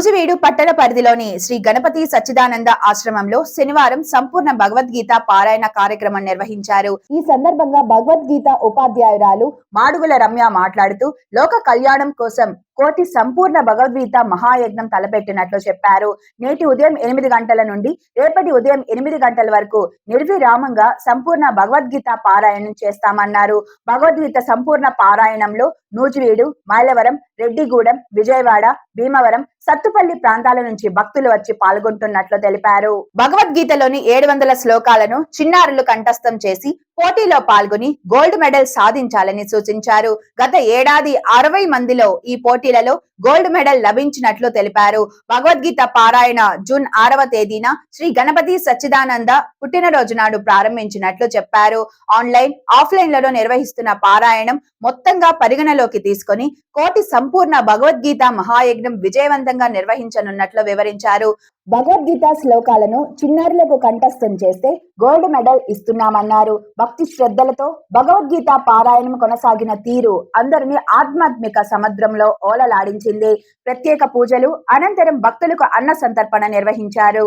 నూజివీడు పట్టణ పరిధిలోని శ్రీ గణపతి సచ్చిదానంద ఆశ్రమంలో శనివారం సంపూర్ణ భగవద్గీత పారాయణ కార్యక్రమం నిర్వహించారు. ఈ సందర్భంగా భగవద్గీత ఉపాధ్యాయురాలు మాడుగుల రమ్య మాట్లాడుతూ లోక కళ్యాణం కోసం కోటి సంపూర్ణ భగవద్గీత మహాయజ్ఞం తలపెట్టినట్లు చెప్పారు. నేటి ఉదయం ఎనిమిది గంటల నుండి రేపటి ఉదయం ఎనిమిది గంటల వరకు నిర్విరామంగా సంపూర్ణ భగవద్గీత పారాయణం చేస్తామన్నారు. భగవద్గీత సంపూర్ణ పారాయణంలో నూజివీడు మైలవరం రెడ్డిగూడెం విజయవాడ భీమవరం సత్తుపల్లి ప్రాంతాల నుంచి భక్తులు వచ్చి పాల్గొంటున్నట్లు తెలిపారు. భగవద్గీతలోని ఏడు వందల శ్లోకాలను చిన్నారులు కంఠస్థం చేసి పోటీలో పాల్గొని గోల్డ్ మెడల్ సాధించాలని సూచించారు. గత ఏడాది అరవై మందిలో ఈ పోటీ పోటీలలో గోల్డ్ మెడల్ లభించినట్లు తెలిపారు. భగవద్గీత పారాయణ జూన్ ఆరవ తేదీన శ్రీ గణపతి సచ్చిదానంద పుట్టినరోజు నాడు ప్రారంభించినట్లు చెప్పారు. ఆన్లైన్ ఆఫ్లైన్లలో నిర్వహిస్తున్న పారాయణం మొత్తంగా పరిగణలోకి తీసుకుని కోటి సంపూర్ణ భగవద్గీత మహాయజ్ఞం విజయవంతంగా నిర్వహించనున్నట్లు వివరించారు. భగవద్గీత శ్లోకాలను చిన్నారులకు కంఠస్థం చేస్తే గోల్డ్ మెడల్ ఇస్తున్నామన్నారు. భక్తి శ్రద్ధలతో భగవద్గీత పారాయణం కొనసాగిన తీరు అందరినీ ఆధ్యాత్మిక సముద్రంలో ఓలలాడించింది. ప్రత్యేక పూజలు అనంతరం భక్తులకు అన్న సంతర్పణ నిర్వహించారు.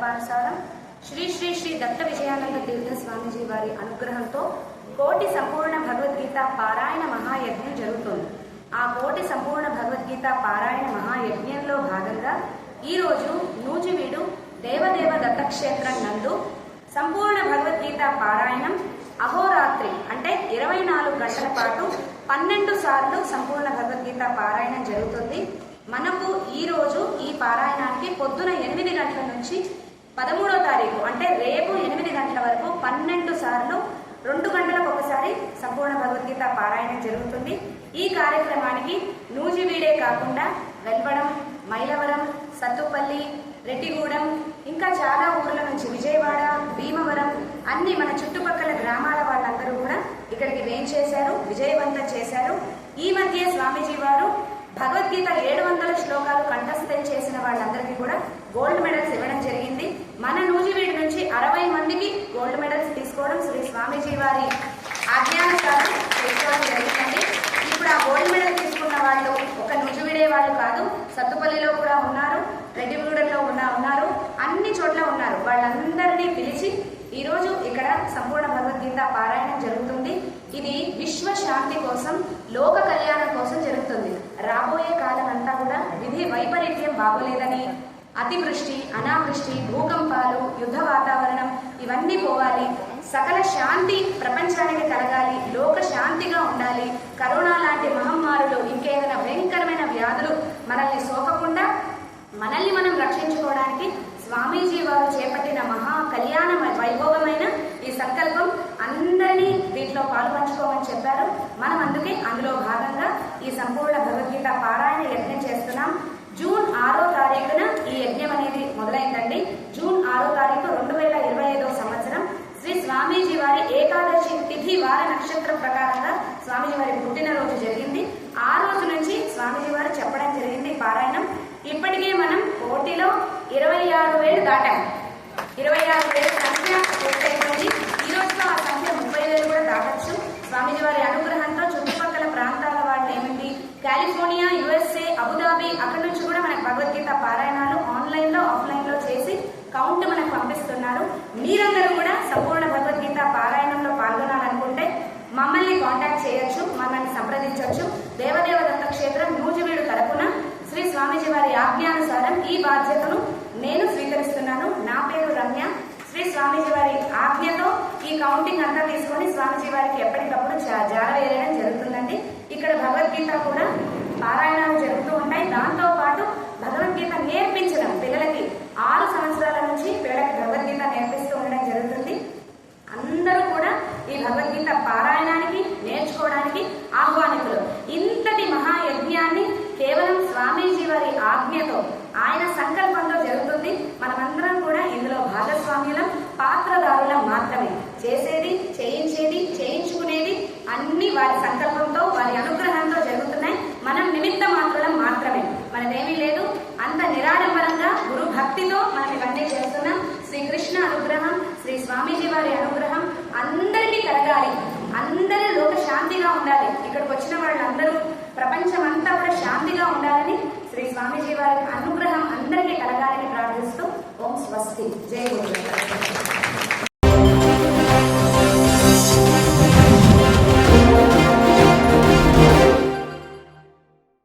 వారి శ్రీ శ్రీ శ్రీ దత్త విజయానంద తీర్థ స్వామిజీ వారి అనుగ్రహంతో కోటి సంపూర్ణ భగవద్గీత పారాయణ మహాయజ్ఞం జరుగుతోంది. ఆ కోటి సంపూర్ణ భగవద్గీత పారాయణ మహాయజ్ఞంలో భాగంగా ఈరోజు నూజివీడు దేవదేవ దత్తక్షేత్రం నందు సంపూర్ణ భగవద్గీత పారాయణం అహోరాత్రి అంటే ఇరవై నాలుగు గంటల పాటు పన్నెండు సార్లు సంపూర్ణ భగవద్గీత పారాయణం జరుగుతుంది. మనకు ఈరోజు ఈ పారాయణానికి పొద్దున ఎనిమిది గంటల నుంచి పదమూడో తారీఖు అంటే రేపు ఎనిమిది గంటల వరకు పన్నెండు సార్లు రెండు గంటలకు ఒకసారి సంపూర్ణ భగవద్గీత పారాయణం జరుగుతుంది. ఈ కార్యక్రమానికి నూజివీడే కాకుండా వెల్వడం మైలవరం సత్తుపల్లి రెడ్డిగూడెం ఇంకా చాలా ఊర్ల నుంచి విజయవాడ భీమవరం అన్ని మన చుట్టుపక్కల గ్రామాల వాళ్ళందరూ కూడా ఇక్కడికి వేంచేశారు విజయవంతం చేశారు. ఈ మధ్య స్వామీజీ వారు భగవద్గీత ఏడు వందల శ్లోకాలు కంఠస్థం చేసిన వాళ్ళందరికీ కూడా గోల్డ్ మెడల్స్ ఇవ్వడం జరిగింది. మన నూజివీడు నుంచి అరవై మందికి గోల్డ్ మెడల్స్ తీసుకోవడం శ్రీ స్వామీజీ వారి ఆజ్ఞానుసారం చేసుకోవడం జరిగిందండి. ఇప్పుడు ఆ గోల్డ్ మెడల్ తీసుకున్న వాళ్ళు ఒక నూజివీడే వాళ్ళు కాదు సత్తుపల్లిలో కూడా ఉన్నారు రెడ్డిగూడెంలో ఉన్న ఉన్నారు అన్ని చోట్ల ఉన్నారు. వాళ్ళందరినీ పిలిచి ఈరోజు ఇక్కడ సంపూర్ణ భగవద్గీత పారాయణం జరుగుతుంది. ఇది విశ్వ శాంతి కోసం లోక కళ్యాణం కోసం జరుగుతుంది. రాబోయే కాలం అంతా కూడా విధి వైపరీత్యం బాగోలేదని అతివృష్టి అనావృష్టి భూకంపాలు యుద్ధ వాతావరణం ఇవన్నీ పోవాలి. సకల శాంతి ప్రపంచానికి కలగాలి. లోక శాంతిగా ఉండాలి. కరోనా లాంటి మహమ్మారులు ఇంకేదైనా భయంకరమైన వ్యాధులు మనల్ని సోకకుండా మనల్ని మనం రక్షించుకోవడానికి స్వామీజీ వారు చేపట్టిన మహా కళ్యాణ వైభవమైన ఈ సంకల్పం అందరినీ దీంట్లో పాల్పంచుకోమని చెప్పారు. మనం అందుకే అందులో భాగంగా ఈ సంపూర్ణ భగవద్గీత పారాయణ యజ్ఞం చేస్తున్నాం. జూన్ ఆరో తారీఖున ఈ యజ్ఞం అనేది మొదలైందండి. జూన్ ఆరో తారీఖు రెండు వేల ఇరవై ఐదో సంవత్సరం. శ్రీ స్వామీజీ వారి ఏకాదశి తిథి వార నక్షత్రం ప్రకారంగా స్వామీజీ వారి పుట్టినరోజు జరిగింది. ఆ రోజు నుంచి స్వామీజీ వారు చెప్పడం జరిగింది పారాయణం. ఇప్పటికే మనం కోటిలో ఇరవై ఆరు వేలు దాటాం. ఇరవై ఆరు వేల సంఖ్య పూర్తయిపోయింది. ఈ రోజుతో ఆ సంఖ్య ముప్పై వేలు కూడా దాటచ్చు. స్వామిజీ వారి అనుగ్రహంతో చుట్టుపక్కల ప్రాంతాల వాళ్ళు ఏమిటి కాలిఫోర్నియా యుఎస్ఏ అబుదాబి అక్కడి నుంచి కూడా మనకు భగవద్గీత పారాయణాలు ఆన్లైన్లో ఆఫ్లైన్లో చేసి కౌంట్ మనకు పంపిస్తున్నారు. మీరందరూ కూడా సంపూర్ణ భగవద్గీత పారాయణంలో పాల్గొనాలనుకుంటే మమ్మల్ని కాంటాక్ట్ చేయొచ్చు మమ్మల్ని సంప్రదించవచ్చు దేవదేవత గారి ఆజ్ఞానుసారం ఈ బాధ్యతను నేను స్వీకరిస్తున్నాను. నా పేరు రమ్య. శ్రీ స్వామీజీ వారి ఆజ్ఞతో ఈ కౌంటింగ్ అంతా తీసుకొని స్వామీజీ వారికి ఎప్పటికప్పుడు జారవేయడం జరుగుతుందండి. ఇక్కడ భగవద్గీత కూడా పారాయణాలు జరుగుతూ ఉంటాయి. దాంతో పాటు భగవద్గీత నేర్పించడం పిల్లలకి ఆరు సంవత్సరాల నుంచి పిల్లలకి ఆయన సంకల్పంతో జరుగుతుంది. మనమందరం కూడా ఇందులో భాగస్వామ్యులం పాత్రదారులం మాత్రమే. చేసేది చేయించేది చేయించుకునేది అన్ని వారి సంకల్పంతో వారి అనుగ్రహంతో జరుగుతున్నాయి. మనం నిమిత్త మాత్రం మాత్రమే. మనదేమీ లేదు. అంత నిరాడంబరంగా గురు భక్తితో మనం ఇవన్నీ చేస్తున్నాం. శ్రీకృష్ణ అనుగ్రహం శ్రీ స్వామీజీ వారి అనుగ్రహం అందరినీ కలగాలి. అందరి లోక శాంతిగా ఉండాలి. ఇక్కడికి వచ్చిన వాళ్ళందరూ ప్రపంచం అంతా కూడా శాంతిగా ఉండాలని శ్రీ స్వామీజీ వారి అనుగ్రహం అందరికీ కలగాలని ప్రార్థిస్తూ ఓం స్వస్తి. జై గురు